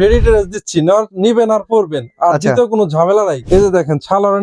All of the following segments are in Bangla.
রেডি দিচ্ছি নিবেন আর পরবেন। আর আচ্ছা। দ্বিতীয় কোনো ঝামেলা নাই। এই যে দেখেন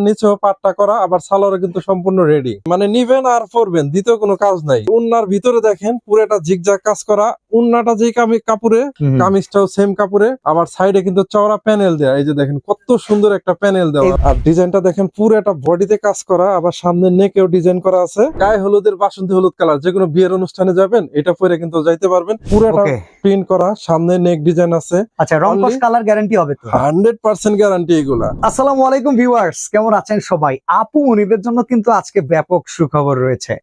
নিচেও পাটটা করা আবার ছালোয়ারে কিন্তু সম্পূর্ণ রেডি মানে নিবেন আর পরবেন দ্বিতীয় কোনো কাজ নাই। উন্নার ভিতরে দেখেন পুরোটা জিগজাগ কাজ করা উন্নাটা যেই কামি কাপড়ে। কামিজটাও সেম কাপড়ে আবার সাইডে কিন্তু চওড়া প্যানেল দেয়া। এই যে দেখেন কত সুন্দর একটা প্যানেল দেওয়া। আর ডিজাইনটা দেখেন পুরো একটা বডিতে কাজ করা আবার সামনে নেকেও ডিজাইন করা আছে। গায়ে হলুদের বাসন্তী হলুদ কালার যে কোনো বিয়ের অনুষ্ঠানে যাবেন এটা পরে কিন্তু যাইতে পারবেন। পুরোটা প্রিন্ট করা সামনে নেক ডিজাইন আছে। আচ্ছা রং Only- কালার গ্যারান্টি হবে তো? হান্ড্রেড পার্সেন্ট গ্যারান্টি এগুলা। আসসালামু আলাইকুম ভিউয়ার্স কেমন আছেন সবাই? আপু মনিদের জন্য কিন্তু আজকে ব্যাপক সুখবর রয়েছে।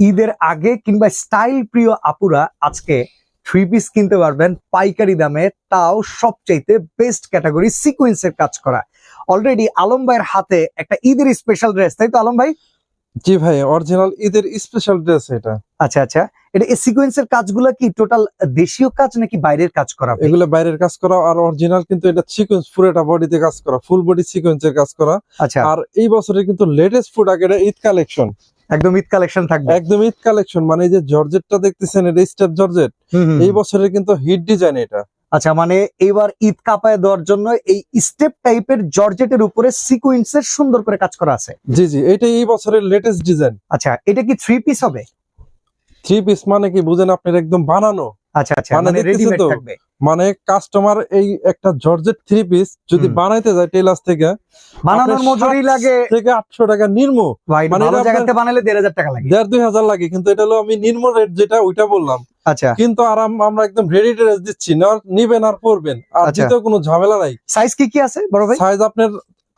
ঈদের আগে কিংবা স্টাইল প্রিয় আপুরা আজকে থ্রি পিস কিনতে পারবেন পাইকারি দামে তাও সবচাইতে বেস্ট ক্যাটাগরি সিকোয়েন্সের কাজ করা। অলরেডি আলম ভাইয়ের হাতে একটা ঈদের স্পেশাল ড্রেস তাই তো আলম ভাই? জি ভাই অরিজিনাল ঈদের স্পেশাল ড্রেস এটা। আচ্ছা আচ্ছা। এটা এই সিকোয়েন্সের কাজগুলো কি টোটাল দেশীয় কাজ নাকি বাইরের কাজ করা এগুলো বাইরের কাজ করা আর অরিজিনাল কিন্তু এটা সিকোয়েন্স পুরোটা বডিতে কাজ করা ফুল বডি সিকোয়েন্সের কাজ করা। আচ্ছা। আর এই বছরের কিন্তু লেটেস্ট প্রোডাক্ট এটা ঈদ কালেকশন একদম ঈদ কালেকশন থাকবে। একদম ঈদ কালেকশন মানে এই যে জর্জেটটা দেখতেছেন এটা স্টেপ জর্জেট এই। বছরের কিন্তু হিট ডিজাইন এটা। আচ্ছা মানে এবার ঈদ কাপায় দেওয়ার জন্য এই স্টেপ টাইপের জর্জেটের উপরে সিকুইন্স এর সুন্দর করে কাজ করা আছে। জি জি এটা এই বছরের লেটেস্ট ডিজাইন আচ্ছা এটা কি থ্রি পিস হবে? থ্রি পিস মানে কি বুঝেন আপনার একদম বানানো। আচ্ছা আচ্ছা মানে মানে রেডিমেড থাকবে। মানে কাস্টমার এই একটা জর্জেট থ্রি পিস যদি বানাইতে যায় টেলার্স থেকে বানানোর মজুরি লাগে থেকে আটশো টাকা নির্ম। মানে জায়গাতে বানালে টাকা লাগে। দেড় দুই হাজার লাগে কিন্তু এটা হলো আমি নির্ম রেট যেটা ওইটা বললাম। আচ্ছা। কিন্তু আর আমরা একদম রেডি ড্রেস দিচ্ছি নিবেন আর পরবেন। আর আচ্ছা। কোনো ঝামেলা নাই। সাইজ কি কি আছে বড় ভাই? সাইজ আপনার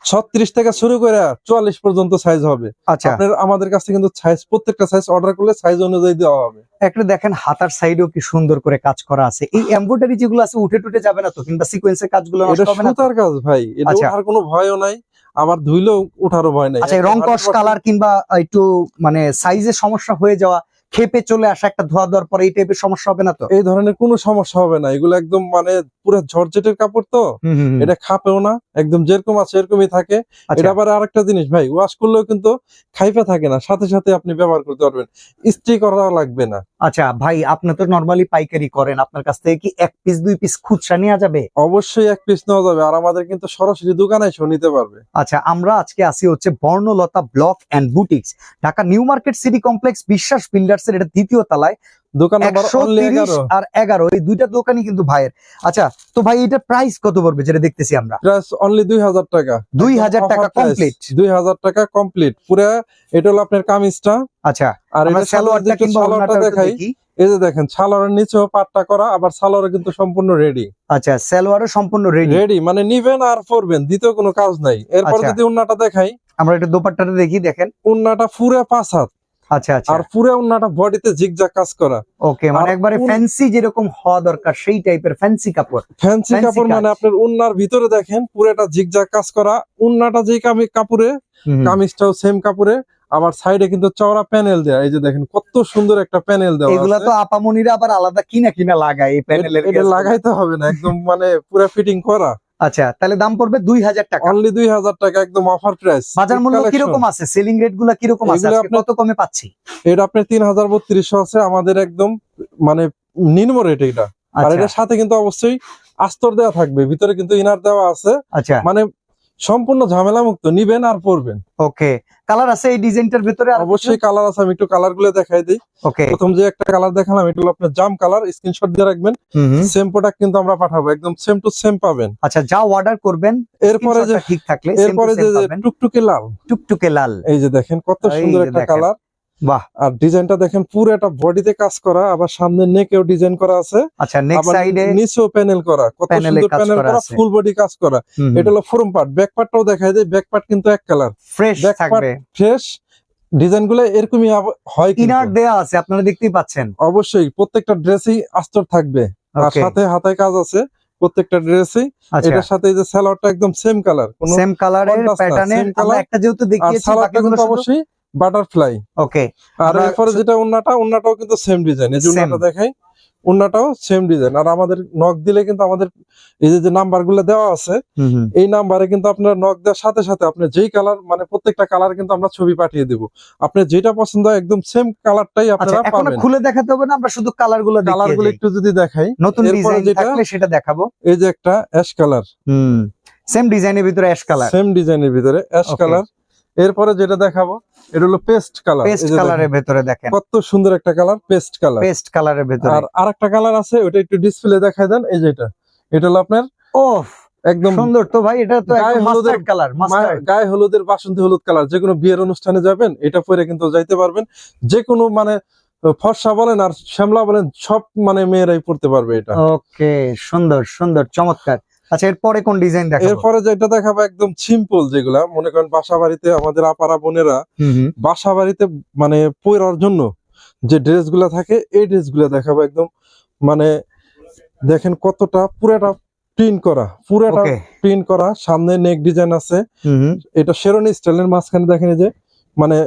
ছত্রিশ থেকে শুরু করে চুয়াল্লিশ পর্যন্ত সাইজ হবে। আচ্ছা। আপনার আমাদের কাছে কিন্তু সাইজ প্রত্যেকটা সাইজ অর্ডার করলে সাইজ অনুযায়ী দেওয়া হবে। একটা দেখেন হাতার সাইডেও কি সুন্দর করে কাজ করা আছে। এই এমব্রয়ডারি যেগুলো আছে উঠে টুটে যাবে না তো? কিংবা সিকোয়েন্সের কাজগুলো নষ্ট হবে না তো? সুতার কাজ ভাই। এটা আচ্ছা। ওঠার কোনো ভয়ও নাই আবার ধুইলেও ওঠারও ভয় নাই। আচ্ছা রং কস কালার কিংবা একটু মানে সাইজের সমস্যা হয়ে যাওয়া খেপে চলে আসা একটা ধোয়া দেওয়ার পরে এই টাইপের সমস্যা হবে না তো? এই ধরনের কোনো সমস্যা হবে না। এগুলো একদম মানে পুরো ঝরঝেটের কাপড় তো। এটা খাপেও না একদম যেরকম আছে এরকমই থাকে। আচ্ছা। এটা আবার আরেকটা জিনিস ভাই ওয়াশ করলেও কিন্তু খাইফা থাকে না। সাথে সাথে আপনি ব্যবহার করতে পারবেন। ইস্ত্রি করা লাগবে না। আচ্ছা ভাই আপনি তো নরমালি পাইকারি করেন। আপনার কাছ থেকে কি এক পিস দুই পিস খুচরা নেওয়া যাবে? অবশ্যই এক পিস নেওয়া যাবে। আর আমাদের কিন্তু সরাসরি দোকানে এসেও নিতে পারবে। আচ্ছা আমরা আজকে আসি হচ্ছে Barnalata block and boutiques Dhaka new market city complex Biswas builders এর এটা দ্বিতীয় তলায়। দোকান নাম্বার আর এগারো এই দুইটা দোকানই কিন্তু ভাইয়ের। আচ্ছা তো ভাই এটা প্রাইস কত পড়বে যেটা দেখতেছি আমরা? প্রাইস অনলি দুই হাজার টাকা। দুই হাজার টাকা কমপ্লিট দুই হাজার টাকা কমপ্লিট পুরো এটা হলো আপনার কামিজটা। আচ্ছা আর এটা সালোয়ারটা কিংবা সালোয়ারটা দেখাই। এই যে দেখেন সালোয়ারের নিচেও পাটটা করা আবার সালোয়ারে কিন্তু সম্পূর্ণ রেডি আচ্ছা সালোয়ারও সম্পূর্ণ রেডি রেডি মানে নিবেন আর পরবেন দ্বিতীয় কোনো কাজ নাই। এরপর আচ্ছা। যদি উন্নাটা দেখাই। আমরা একটু দোপাট্টাটা দেখি দেখেন। উন্নাটা পুরো পাঁচ হাত। আচ্ছা আচ্ছা। আর পুরো উন্নাটা বডিতে জিগজাগ কাজ করা। ওকে মানে একবারে ফ্যান্সি যেরকম হওয়া দরকার সেই টাইপের ফ্যান্সি কাপড়। ফ্যান্সি কাপড় মানে আপনার উন্নার ভিতরে দেখেন পুরোটা জিগজাগ কাজ করা। উন্নাটা যেই কামি কাপড়ে কামিজটাও সেম কাপড়ে। আবার সাইডে কিন্তু চওড়া প্যানেল দেয়া। এই যে দেখেন কত সুন্দর একটা প্যানেল দেওয়া এগুলা তো আপামনিরা আবার আলাদা কিনা কিনা লাগায় এই প্যানেলের লাগাইতে হবে না একদম মানে পুরো ফিটিং করা। আচ্ছা তাহলে দাম পড়বে দুই হাজার টাকা। অনলি দুই হাজার টাকা একদম অফার প্রাইস বাজার মূল্য কীরকম আছে? সেলিং রেটগুলা কীরকম আছে? কত কমে পাচ্ছি? এটা আপনার তিন হাজার বত্রিশশো আছে আমাদের একদম মানে নিম্ন রেট এটা। আর আচ্ছা। এটার সাথে কিন্তু অবশ্যই আস্তর দেওয়া থাকবে ভিতরে কিন্তু ইনার দেওয়া আছে। আচ্ছা। মানে সম্পূর্ণ ঝামেলা মুক্ত নিবেন আর পরবেন। ওকে কালার আছে এই ডিজাইনটার ভিতরে অবশ্যই কালার আছে আমি একটু কালারগুলো দেখাই দিই। ওকে। প্রথম যে একটা কালার দেখালাম এটা হলো আপনার জাম কালার স্ক্রিনশট দিয়ে রাখবেন। সেম প্রোডাক্ট কিন্তু আমরা পাঠাবো একদম সেম টু সেম পাবেন। আচ্ছা যা অর্ডার করবেন এরপরে যে ঠিক থাকলে এরপরে যে যে টুকটুকে লাল। টুকটুকে লাল। এই যে দেখেন কত সুন্দর একটা কালার। বাহ আর ডিজাইনটা দেখেন পুরো একটা বডিতে কাজ করা আবার সামনে নেকেও ডিজাইন করা আছে। আচ্ছা নেক্সট সাইডে নিচেও প্যানেল করা কত সুন্দর প্যানেল করা ফুল বডি কাজ করা। এটা হলো ফ্রম পার্ট ব্যাক পার্টটাও দেখাই দেয় ব্যাক পার্ট কিন্তু এক কালার ফ্রেশ থাকবে। ফ্রেশ ডিজাইনগুলো এরকমই হয়। ইনার দেয়া আছে আপনারা দেখতেই পাচ্ছেন। অবশ্যই প্রত্যেকটা ড্রেসই আস্তর থাকবে। আর সাথে হাতায় কাজ আছে প্রত্যেকটা ড্রেসই আচ্ছা। এটার সাথে যে সালোয়ারটা একদম সেম কালার সেম কালারের contrast না, প্যাটার্নের আমরা একটা যেহেতু দেখিয়েছি বাকিগুলো অবশ্যই বাটারফ্লাই। ওকে আর এরপরে যেটা উন্নাটা উন্নাটাও কিন্তু সেম ডিজাইন এই যে। উন্নাটা দেখাই উন্নাটাও সেম ডিজাইন আর আমাদের নক দিলে কিন্তু আমাদের এই যে নাম্বারগুলো দেওয়া আছে এই নাম্বারে কিন্তু আপনার নক দেওয়ার সাথে সাথে আপনি যেই কালার মানে প্রত্যেকটা কালার কিন্তু আমরা ছবি পাঠিয়ে দিব। আপনি যেটা পছন্দ হয় একদম সেম কালারটাই আচ্ছা আপনারা এখনও পাবেন। খুলে দেখাতে হবে না আমরা শুধু কালারগুলো কালারগুলো একটু যদি দেখাই নতুন ডিজাইন যেটা- থাকলে সেটা দেখাবো। এই যে একটা অ্যাশ কালার হুম সেম ডিজাইনের ভিতরে অ্যাশ কালার সেম ডিজাইনের ভিতরে অ্যাশ কালার এরপরে যেটা দেখাবো এটা হলো পেস্ট কালার। পেস্ট কালারের ভেতরে দেখেন। কত সুন্দর একটা কালার পেস্ট কালার। পেস্ট কালারের ভেতরে। আর আরেকটা কালার আছে ওটা একটু ডিসপ্লে দেখায় দেন এই যেটা এটা। হলো আপনার ওফ একদম সুন্দর তো ভাই এটা তো গায়ে একদম হলুদের- মাস্টার্ড কালার গায়ে হলুদের বাসন্তী হলুদ কালার যে কোনো বিয়ের অনুষ্ঠানে যাবেন এটা পরে কিন্তু যাইতে পারবেন। যে কোনো মানে ফর্সা বলেন আর শ্যামলা বলেন সব মানে মেয়েরাই পড়তে পারবে এটা। ওকে সুন্দর সুন্দর চমৎকার। আচ্ছা এরপরে কোন ডিজাইন দেখাবো? এরপরে যেটা দেখাবো একদম সিম্পল যেগুলা মনে করেন বাসা বাড়িতে আমাদের আপারা বোনেরা বাসা বাড়িতে মানে পরার জন্য যে ড্রেসগুলা থাকে এই ড্রেসগুলা দেখাবো একদম। মানে দেখেন কতটা পুরাটা প্রিন্ট করা পুরাটা প্রিন্ট করা সামনে নেক ডিজাইন আছে। এটা শেরনি স্টাইলের মাঝখানে দেখেন এই যে মানে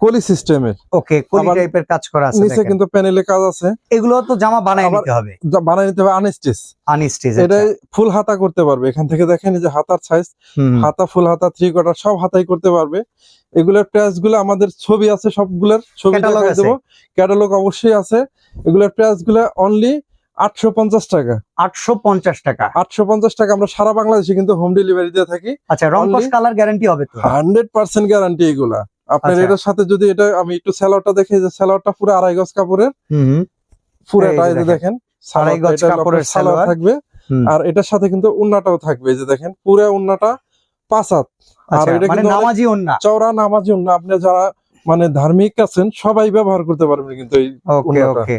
কলি সিস্টেমের। ওকে কলি টাইপের কাজ করা আছে নিচে কিন্তু প্যানেলে কাজ আছে। এগুলো তো জামা আবার- নিতে হবে। যা বানিয়ে নিতে হবে আনস্টিচ আনস্টিচ এটা ফুল হাতা করতে পারবে। এখান থেকে দেখেন যে হাতার সাইজ হাতা ফুল হাতা থ্রি কোয়ার্টার সব হাতাই করতে পারবে। এগুলোর প্রাইসগুলো আমাদের ছবি আছে সবগুলোর ছবি দেখাই আছে? ক্যাটালগ অবশ্যই আছে। এগুলোর প্রাইসগুলো অনলি আটশো পঞ্চাশ টাকা। আটশো পঞ্চাশ টাকা। আটশো পঞ্চাশ টাকা আমরা সারা বাংলাদেশে কিন্তু হোম ডেলিভারি দিয়ে থাকি। আচ্ছা রং কালার গ্যারান্টি হবে তো? হান্ড্রেড পার্সেন্ট গ্যারান্টি এগুলা। আপনার আচ্ছা। এটার সাথে যদি এটা আমি একটু স্যালোয়ারটা দেখি যে স্যালোয়ারটা পুরো আড়াই গজ কাপড়ের। পুরোটা এই যে দেখেন। আড়াই গজ কাপড়ের সালোয়ার। থাকবে। আর এটার সাথে কিন্তু উন্নাটাও থাকবে যে দেখেন পুরো উন্নাটা পাঁচ হাত। আর আচ্ছা এটা মানে কিন্তু নামাজি ওন্না চওড়া নামাজি উন্না। আপনি যারা মানে ধার্মিক আছেন সবাই ব্যবহার করতে পারবেন কিন্তু এই ওকে ওকে।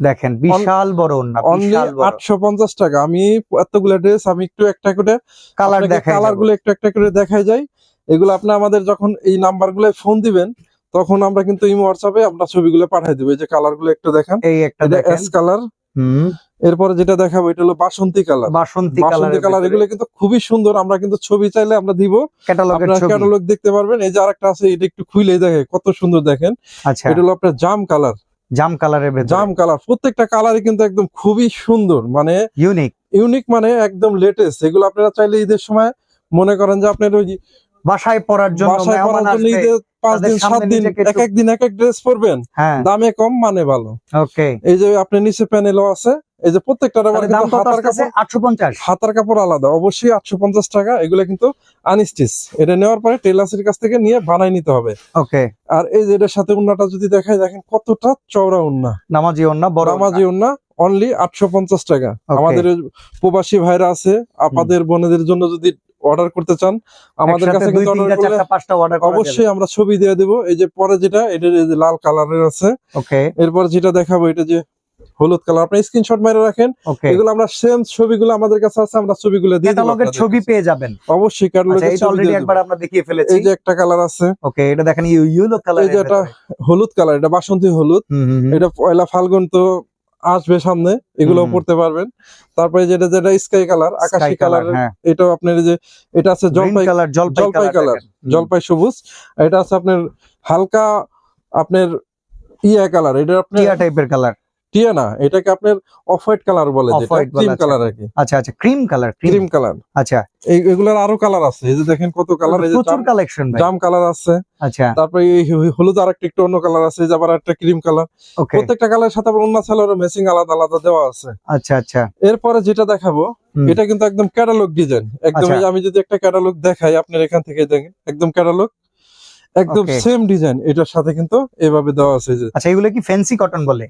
দেখেন বিশাল বড় ওন্না বিশাল বড়। আটশো পঞ্চাশ টাকা। আমি এতগুলা ড্রেস আমি একটু একটা করে কালার দেখাই কালারগুলো একটু একটা করে দেখাই যাই। এগুলো আপনি আমাদের যখন এই নাম্বারগুলো ফোন দিবেন তখন আমরা কিন্তু এই হোয়াটসঅ্যাপে আমরা ছবিগুলো পাঠাই দেবো। এই যে কালারগুলো একটু দেখান। এই একটা কালার হুম। এরপরে যেটা দেখাবো এটা হলো বাসন্তী কালার বাসন্তী বাসন্তী কালার এগুলো কিন্তু খুবই সুন্দর। আমরা কিন্তু ছবি চাইলে আমরা দিব। আপনার ক্যাটালগ দেখতে পারবেন। এই যে আরেকটা আছে এটা একটু খুইলেই দেখে কত সুন্দর দেখেন। আচ্ছা। এটা হলো আপনার জাম কালার জাম কালারের ভেতরে। জাম কালার প্রত্যেকটা কালারই কিন্তু একদম খুবই সুন্দর। মানে ইউনিক ইউনিক মানে একদম লেটেস্ট এগুলো আপনারা চাইলে ঈদের সময় মনে করেন যে আপনার ওই বাসায় পরার জন্য বাসায় পরার জন্য ঈদের পাঁচ দিন সাত দিন এক একটু- এক দিন এক এক ড্রেস পরবেন হ্যাঁ। দামে কম মানে ভালো। ওকে এই যে আপনি নিচে প্যানেলও আছে এই যে হাতার কাপড় আটশো পঞ্চাশ। হাতার কাপড় আলাদা অবশ্যই আটশো পঞ্চাশ টাকা এগুলো কিন্তু আনস্টিচ এটা নেওয়ার পরে টেলার্সের কাছ থেকে নিয়ে বানাই নিতে হবে। ওকে আর এই যে এটার সাথে উন্নাটা যদি দেখায় দেখেন কতটা চওড়া উন্না। নামাজি ওন্না বড় নামাজি উন্না অনলি আটশো পঞ্চাশ টাকা। আমাদের প্রবাসী ভাইরা আছে আপাদের বোনেদের জন্য যদি অর্ডার করতে চান আমাদের কাছে অবশ্যই আমরা ছবি দিয়ে দেবো। এই যে পরে যেটা এটা যে লাল কালারের আছে। ওকে এরপর যেটা দেখাবো এটা যে হলুদ কালার আপনি স্ক্রিনশট মেরে রাখেন। এগুলো আমরা সেম ছবিগুলো আমাদের কাছে আছে আমরা ছবিগুলো দিয়ে দেবো ক্যাটালগের আপনাদের ছবি পেয়ে যাবেন। অবশ্যই আচ্ছা ক্যাটালগের এটা ছবি অলরেডি একবার আমরা দেখিয়ে ফেলেছি। এই যে একটা কালার আছে। ওকে এটা দেখেন ইউলো কালার এই যে এটা হলুদ কালার এটা বাসন্তী হলুদ। এটা পয়লা ফাল্গুন তো আসবে সামনে এগুলো পড়তে পারবেন। তারপরে যেটা যেটা স্কাই কালার আকাশি কালার হ্যাঁ। এটাও আপনার যে এটা আছে জলপাই কালার জলপাই জলপাই কালার জলপাই সবুজ। এটা আছে আপনার হালকা আপনার ইয়া কালার এটা আপনার টিয়া টাইপের কালার টিয়া না এটাকে আপনার অফ হোয়াইট কালার বলে যেটা ক্রিম আচ্ছা। কালার আর কি। আচ্ছা আচ্ছা ক্রিম কালার ক্রিম কালার আচ্ছা। এই এগুলার আরও কালার আছে এই যে দেখেন কত কালার এই যে প্রচুর কালেকশন ভাই। জাম কালার আছে। আচ্ছা। তারপরে এই হলুদ আর একটা অন্য কালার আছে এই যে আবার একটা ক্রিম কালার প্রত্যেকটা কালারের সাথে আবার অন্য সালোয়ার ম্যাচিং আলাদা আলাদা দেওয়া আছে। আচ্ছা আচ্ছা। এরপরে যেটা দেখাবো এটা কিন্তু একদম ক্যাটালগ ডিজাইন একদম আমি যদি একটা ক্যাটালগ দেখাই আপনার এখান থেকে দেখেন একদম ক্যাটালগ একদম সেম ডিজাইন এটার সাথে কিন্তু এভাবে দেওয়া আছে আচ্ছা এগুলো কি ফ্যান্সি কটন বলে?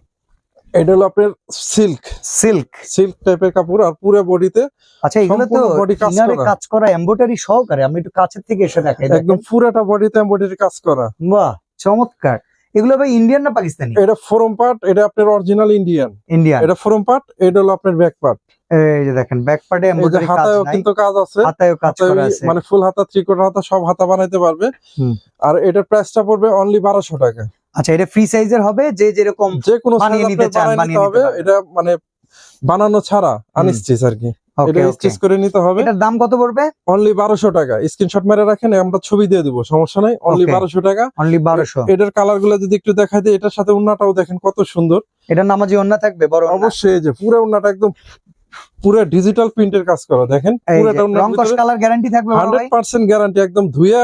এটা হলো আপনার সিল্ক সিল্ক সিল্ক টাইপের কাপড় আর পুরো বডিতে আচ্ছা এগুলো তো body কাজ করা। এমব্রয়ডারি সহকারে আমি একটু কাছের থেকে এসে দেখাই। একদম পুরোটা বডিতে এমব্রয়ডারি কাজ করা। বাহ চমৎকার। এগুলো ভাই ইন্ডিয়ান না পাকিস্তানি? এটা ফোরম পার্ট এটা আপনার অরিজিনাল ইন্ডিয়ান ইন্ডিয়ান এটা ফোরম পার্ট এটা হলো আপনার ব্যাক পার্ট এই যে দেখেন ব্যাক পার্টে এমব্রয়ডারি কাজ নাই। কিন্তু কাজ আছে। হাতায়ও কাজ করা আছে। মানে ফুল হাতা থ্রি হাতা সব হাতা বানাইতে পারবে। আর এটার প্রাইসটা পড়বে অনলি বারোশো টাকা। আচ্ছা এটা ফ্রি সাইজের হবে? যে যেরকম যে কোনো বানিয়ে নিতে চান, বানিয়ে হবে। এটা মানে বানানো ছাড়া আনস্টিচ আর কি। এটা স্টিচ করে নিতে হবে। এটার দাম কত পড়বে? অনলি টাকা। স্ক্রিনশট মেরে রাখেন আমরা ছবি দিয়ে দিব সমস্যা নাই। অনলি টাকা। অনলি এটার কালারগুলো যদি একটু দিই এটার সাথে দেখেন কত সুন্দর। এটা নামাজি থাকবে বড় অবশ্যই যে পুরো একদম পুরো ডিজিটাল প্রিন্টের কাজ করা দেখেন? পুরোটা রং কালার গ্যারান্টি থাকবে বড় হান্ড্রেড ভাই পার্সেন্ট গ্যারান্টি একদম ধুইয়া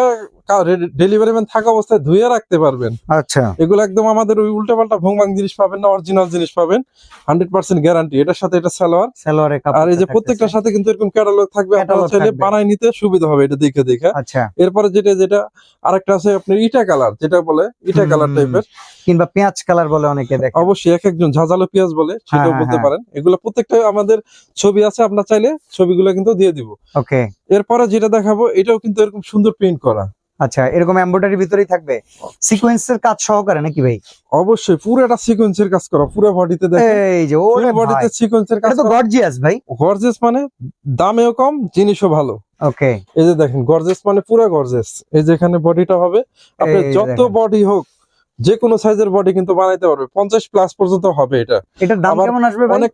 ডেলিভারি ম্যান থাকা অবস্থায় ধুইয়া রাখতে পারবেন। আচ্ছা। এগুলো একদম আমাদের ওই উল্টা পাল্টা ভোংবাং জিনিস পাবেন না অরিজিনাল জিনিস পাবেন। হান্ড্রেড পার্সেন্ট গ্যারান্টি এটার সাথে এটা সালোয়ার। সালোয়ারে আর এই যে প্রত্যেকটার সাথে কিন্তু এরকম ক্যাটালগ থাকবে। আপনারা চাইলে। বানাই নিতে সুবিধা হবে এটা দেখে দেখে। আচ্ছা। এরপরে যেটা যেটা আরেকটা আছে আপনার ইটা কালার যেটা বলে ইটা কালার টাইপের কিংবা পেঁয়াজ কালার বলে অনেকে দেখে। অবশ্যই এক একজন ঝাঁঝালো পেঁয়াজ বলে সেটাও হ্যাঁ, বলতে হ্যাঁ। পারেন। এগুলো প্রত্যেকটা আমাদের ছবি আছে আপনার চাইলে ছবিগুলো কিন্তু দিয়ে দিব। ওকে এরপরে যেটা দেখাবো এটাও কিন্তু এরকম সুন্দর প্রিন্ট করা। আচ্ছা এরকম এমব্রয়ডারি ভিতরেই থাকবে? সিকোয়েন্সের কাজ সহকারে নাকি ভাই? অবশ্যই পুরো একটা সিকোয়েন্সের কাজ করা পুরো বডিতে দেখেন। এই যে ওরে বডিতে সিকোয়েন্সের কাজ এটা তো গর্জিয়াস ভাই। গর্জেস মানে দামেও কম জিনিসও ভালো। ওকে। এই যে দেখেন গর্জেস মানে পুরো গর্জেস এই যে এখানে বডিটা হবে আপনার এই যত বডি হোক যে কোনো সাইজের বডি কিন্তু বানাইতে পারবে। পঞ্চাশ প্লাস পর্যন্ত হবে এটা। এটার দাম কেমন আসবে ভাই? অনেক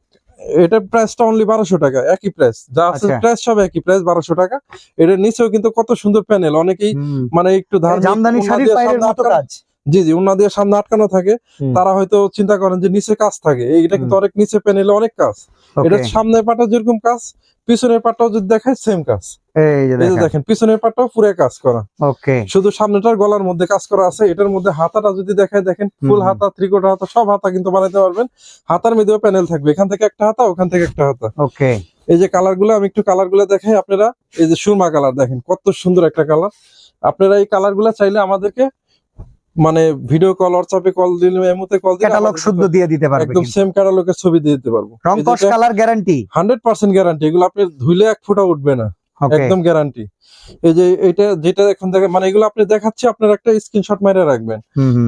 এটা প্রাইসটা অনলি বারোশো টাকা একই প্রাইস যা আছে আচ্ছা। প্রাইস সব একই প্রাইস বারোশো টাকা। এটার নিচেও কিন্তু কত সুন্দর প্যানেল অনেকেই মানে একটু জামদানি শাড়ির পায়ের মতো কাজ। জি জি উন্না দিয়ে সামনে আটকানো থাকে। তারা হয়তো চিন্তা করেন যে নিচে কাজ থাকে। এইটা কিন্তু অনেক নিচে প্যানেলে অনেক কাজ। এটা সামনে পাটা যেরকম কাজ পিছনের পাটাও যদি দেখায় সেম কাজ। এই যে দেখেন। দেখেন পিছনের পাটাও পুরো কাজ করা। ওকে। শুধু সামনেটার গলার মধ্যে কাজ করা আছে এটার মধ্যে হাতাটা যদি দেখায় দেখেন ফুল। হাতা ত্রিকোটা হাতা সব হাতা কিন্তু বানাইতে পারবেন। হাতার মধ্যেও প্যানেল থাকবে। এখান থেকে একটা হাতা ওখান থেকে একটা হাতা। ওকে। এই যে কালারগুলো আমি একটু কালারগুলো দেখাই আপনারা। এই যে সুরমা কালার দেখেন কত সুন্দর একটা কালার আপনারা এই কালারগুলা চাইলে আমাদেরকে মানে ভিডিও কল হোয়াটসঅ্যাপে কল দিলে এমতে কল দিলে ক্যাটালগ শুদ্ধ দিয়ে দিতে পারবে একদম সেম ক্যাটালগের ছবি দিয়ে দিতে পারব। রং কস colour guarantee hundred percent guarantee এগুলো আপনি ধুইলে এক ফোঁটা উঠবে না। একদম গ্যারান্টি এই যে এটা যেটা এখন দেখে মানে এগুলো আপনি দেখাচ্ছি আপনার একটা স্ক্রিনশট মেরে রাখবেন।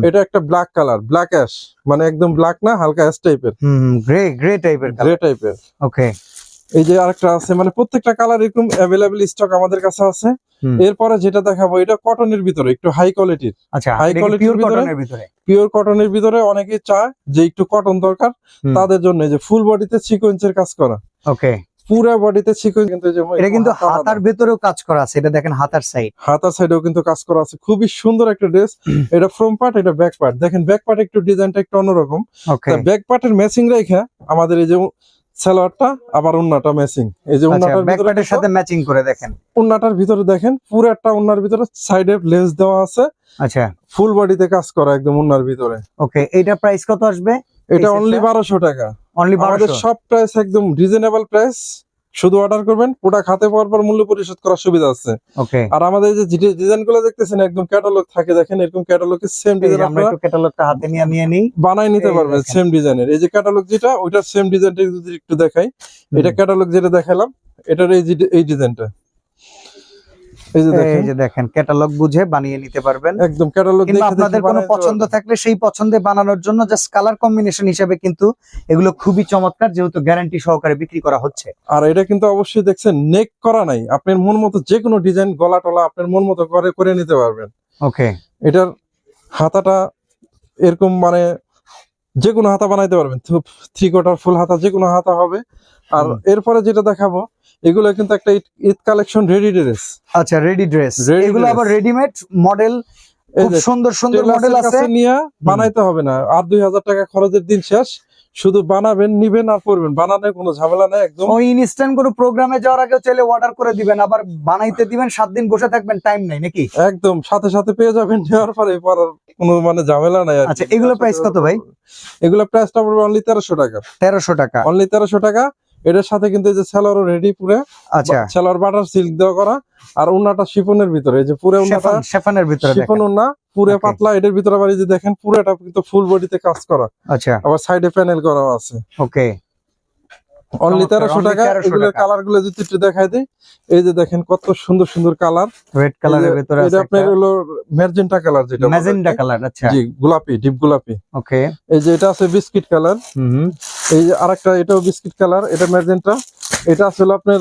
এটা একটা ব্ল্যাক কালার ব্ল্যাক অ্যাশ মানে একদম ব্ল্যাক না হালকা অ্যাশ টাইপের হুম গ্রে গ্রে টাইপের গ্রে টাইপের ওকে এই যে আরেকটা আছে মানে প্রত্যেকটা কালার এরকম অ্যাভেলেবল স্টক আমাদের কাছে আছে। এরপরে যেটা দেখাবো এটা কটনের ভিতরে একটু হাই কোয়ালিটির আচ্ছা High quality পিওর র ভিতরে? পিওর কটনের ভিতরে অনেকেই চায় যে একটু কটন দরকার তাদের জন্য এই যে ফুল বডিতে সিকোয়েন্সের কাজ করা। ওকে পুরো বডিতে সিকোয়েন্স কিন্তু এটা কিন্তু হাতার ভেতরেও কাজ করা আছে এটা দেখেন হাতার সাইড হাতার সাইডেও কিন্তু কাজ করা আছে খুবই সুন্দর একটা ড্রেস এটা ফ্রম পার্ট এটা ব্যাক পার্ট দেখেন ব্যাক পার্ট একটু ডিজাইনটা একটু অন্যরকম। ব্যাক পার্টের ম্যাচিং রেখা আমাদের এই যে সালোয়ারটা আবার উন্নাটা ম্যাচিং এই যে আচ্ছা উন্নাটার ভিতরে সাথে ম্যাচিং করে দেখেন। উন্নাটার ভিতরে দেখেন পুরো একটা উন্নার ভিতরে সাইডে লেস দেওয়া আছে। আচ্ছা। ফুল বডিতে কাজ করা একদম উন্নার ভিতরে। ওকে এটা প্রাইস কত আসবে? এটা অনলি টা? বারোশো টাকা। অনলি আমাদের বারোশো? সব প্রাইস একদম রিজনেবল প্রাইস শুধু অর্ডার করবেন ওটা খাতে পাওয়ার পর মূল্য পরিশোধ করার সুবিধা আছে। ওকে আর আমাদের যে ডিজাইনগুলো দেখতেছেন একদম ক্যাটালগ থাকে দেখেন এরকম ক্যাটালগের সেম ডিজাইন আমরা একটু ক্যাটালগটা হাতে নিয়ে নিয়ে নিই। বানাই নিতে পারবে পারবেন। সেম ডিজাইনের এই যে ক্যাটালগ যেটা ওইটার সেম ডিজাইনটা যদি একটু দেখাই এটা ক্যাটালগ যেটা দেখালাম এটার এই এই ডিজাইনটা এই যে এই দেখেন। ক্যাটালগ বুঝে বানিয়ে নিতে পারবেন। একদম ক্যাটালগ দেখে আপনাদের কোনো পছন্দ থাকলে সেই পছন্দে বানানোর জন্য জাস্ট কালার কম্বিনেশন হিসেবে কিন্তু এগুলো খুবই চমৎকার যেহেতু গ্যারান্টি সহকারে বিক্রি করা হচ্ছে। আর এটা কিন্তু অবশ্যই দেখছেন নেক করা নাই। আপনার মন মতো যে কোনো ডিজাইন গলা টলা আপনার মন মতো করে করে নিতে পারবেন। ওকে এটার হাতাটা এরকম মানে যে কোনো হাতা বানাইতে পারবেন। থ্রি কোয়ার্টার ফুল হাতা যে কোনো হাতা হবে। আর এরপরে যেটা দেখাবো এগুলো কিন্তু একটা ঈদ- কালেকশন রেডি ড্রেস আচ্ছা রেডি ড্রেস এগুলো আবার রেডিমেড মডেল খুব সুন্দর সুন্দর মডেল আছে। নিয়ে বানাইতে হবে না। আর দুই হাজার টাকা খরচের দিন শেষ। শুধু বানাবেন নিবেন আর পরবেন বানানোর কোনো ঝামেলা নাই একদম। ওই ইনস্ট্যান্ট কোনো প্রোগ্রামে যাওয়ার আগে চাইলে অর্ডার করে দিবেন আবার বানাইতে দিবেন সাত দিন বসে থাকবেন টাইম নাই নাকি? একদম সাথে সাথে পেয়ে যাবেন নেওয়ার পরে পরার কোনো মানে ঝামেলা নাই আচ্ছা, এগুলো price কত ভাই? এগুলো প্রাইসটা পড়বে অনলি তেরোশো টাকা। তেরোশো টাকা। অনলি তেরোশো টাকা। এটার সাথে কিন্তু এই যে সেলারও রেডি পুরে আচ্ছা। স্যালোয়ার বাটার সিল্ক দেওয়া করা আর উন্নাটা শিফনের ভিতরে এই যে পুরো উন্নাটা শিফনের ভিতরে শিফন উন্না পুরো পাতলা এটার ভিতরে আবার এই যে দেখেন পুরোটা কিন্তু ফুল বডিতে কাজ করা। আচ্ছা। আবার সাইডে প্যানেল করা আছে। ওকে অনলি তেরোশো টাকা 1300 এগুলোর কালারগুলো যদি একটু দেখাই দিই এই যে দেখেন কত সুন্দর সুন্দর কালার রেড কালারের ভিতরে এটা আপনার হলো ম্যাজেন্টা কালার যেটা কি। কালার আচ্ছা। জি গোলাপি ডিপ গোলাপি। ওকে এই যে এটা আছে বিস্কিট কালার হুম এই যে আরেকটা এটাও বিস্কিট কালার এটা ম্যাজেন্টা এটা আসলে আপনার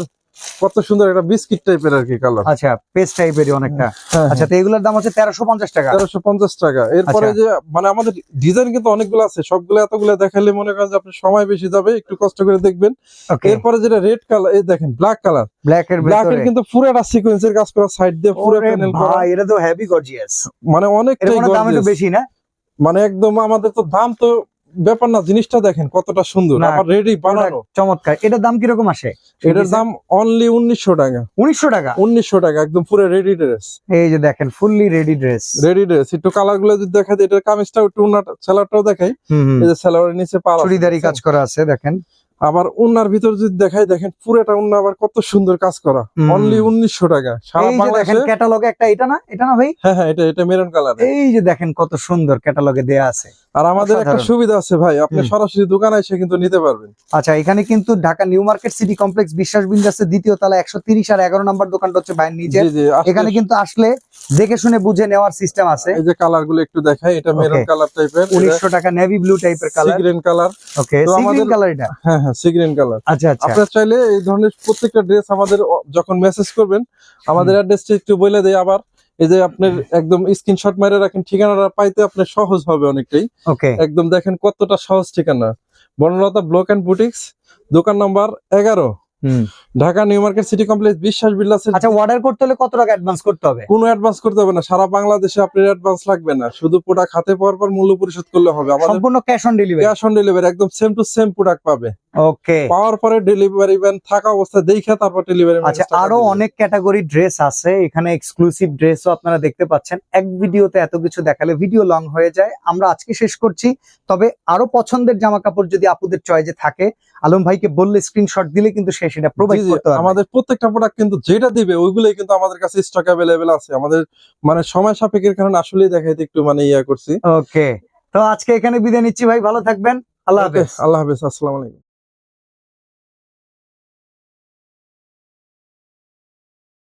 কত সুন্দর একটা বিস্কিট টাইপের আর কি কালার। আচ্ছা পেস্ট টাইপেরই অনেকটা। আচ্ছা তো এগুলোর দাম হচ্ছে তেরোশো পঞ্চাশ টাকা। তেরোশো পঞ্চাশ টাকা। এরপরে আচ্ছা। যে মানে আমাদের ডিজাইন কিন্তু অনেকগুলো আছে সবগুলো এতগুলো দেখালে মনে করেন যে আপনার সময় বেশি যাবে একটু কষ্ট করে দেখবেন। এরপরে যেটা রেড কালার এই দেখেন ব্ল্যাক কালার ব্ল্যাক এর ব্ল্যাক এর কিন্তু পুরো একটা সিকোয়েন্সের কাজ করা সাইড দিয়ে পুরো প্যানেল করা। এটা তো হেভি গর্জিয়াস মানে কোনো দাম একটু বেশি না? মানে একদম আমাদের তো দাম তো ব্যাপার না জিনিসটা দেখেন কতটা সুন্দর আবার রেডি বানানো। চমৎকার। এটার দাম কীরকম আসে? এটার দাম অনলি উনিশশো টাকা। উনিশশো টাকা? উনিশশো টাকা একদম পুরো রেডি ড্রেস এই যে দেখেন fully ready dress ready dress একটু কালারগুলো যদি দেখা যায় এটার কামিজটাও একটু সালোয়ারটাও সেলারটাও দেখাই। এই যে সেলারের নিচে পাড়া চুড়িদারি কাজ করা আছে দেখেন। আবার উন্নার ভিতর যদি দেখাই দেখেন পুরোটা উন্না আবার কত সুন্দর কাজ করা। অনলি উনিশশো টাকা। সারা দেখেন ক্যাটালগে একটা এটা না? এটা না ভাই? হ্যাঁ হ্যাঁ এটা এটা মেরুন কালার এই যে দেখেন কত সুন্দর ক্যাটালগে দেয়া আছে। আর আমাদের একটা সুবিধা আছে ভাই আপনি সরাসরি দোকানে এসে কিন্তু নিতে পারবেন। আচ্ছা এখানে কিন্তু Dhaka new market city complex Biswas বিন্দাসের দ্বিতীয় তলা একশো তিরিশ আর এগারো নম্বর দোকানটা হচ্ছে বাইরের নিচে। এখানে কিন্তু আসলে দেখে শুনে বুঝে নেওয়ার সিস্টেম আছে। এই যে কালারগুলো একটু দেখাই এটা মেরুন. কালার টাইপের উনিশশো টাকা নেভি ব্লু টাইপের colour sea green colour okay colour এটা। হ্যাঁ। হ্যাঁ কালার আচ্ছা আচ্ছা। আপনারা চাইলে এই ধরনের প্রত্যেকটা ড্রেস আমাদের যখন মেসেজ করবেন আমাদের অ্যাড্রেসটা একটু বলে দেই আবার। এই যে আপনার একদম স্ক্রিনশট মেরে রাখেন ঠিকানাটা পাইতে আপনার সহজ হবে অনেকটাই। একদম দেখেন কতটা সহজ ঠিকানা। বনলতা ব্লক অ্যান্ড বুটিক্স দোকান নাম্বার এগারো। হুম। Dhaka new market city complex Biswas বিল্লাসের আচ্ছা অর্ডার করতে হলে কত টাকা অ্যাডভান্স করতে হবে? কোনো অ্যাডভান্স করতে হবে না। সারা বাংলাদেশে আপনার অ্যাডভান্স লাগবে না। শুধু প্রোডাক্ট হাতে পাওয়ার পর মূল্য পরিশোধ করলে হবে। আমাদের সম্পূর্ণ cash on delivery cash on delivery একদম সেম টু সেম প্রোডাক্ট পাবে। ওকে পাওয়ার পরে ডেলিভারি ম্যান থাকা অবস্থায় দেখে তারপর ডেলিভারি আচ্ছা আরও অনেক ক্যাটাগরি ড্রেস আছে। এখানে এক্সক্লুসিভ ড্রেসও আপনারা দেখতে পাচ্ছেন। এক ভিডিওতে এত কিছু দেখালে ভিডিও লং হয়ে যায়। আমরা আজকে শেষ করছি। তবে আরও পছন্দের জামা কাপড় যদি আপুদের চয়েজে থাকে আলম ভাইকে বললে স্ক্রিনশট দিলে কিন্তু সে সেটা প্রোভাইড করতে পারবে। আমাদের প্রত্যেকটা প্রোডাক্ট কিন্তু যেটা দিবে ওইগুলোই কিন্তু আমাদের কাছে স্টক অ্যাভেলেবেল আছে। আমাদের মানে সময় সাপেক্ষের কারণে আসলেই দেখাইতে একটু মানে ইয়া করছি। ওকে তো আজকে এখানে বিদায় নিচ্ছি ভাই ভালো থাকবেন। আল্লাহ হাফেজ। আল্লাহ হাফেজ আসসালামু আলাইকুম।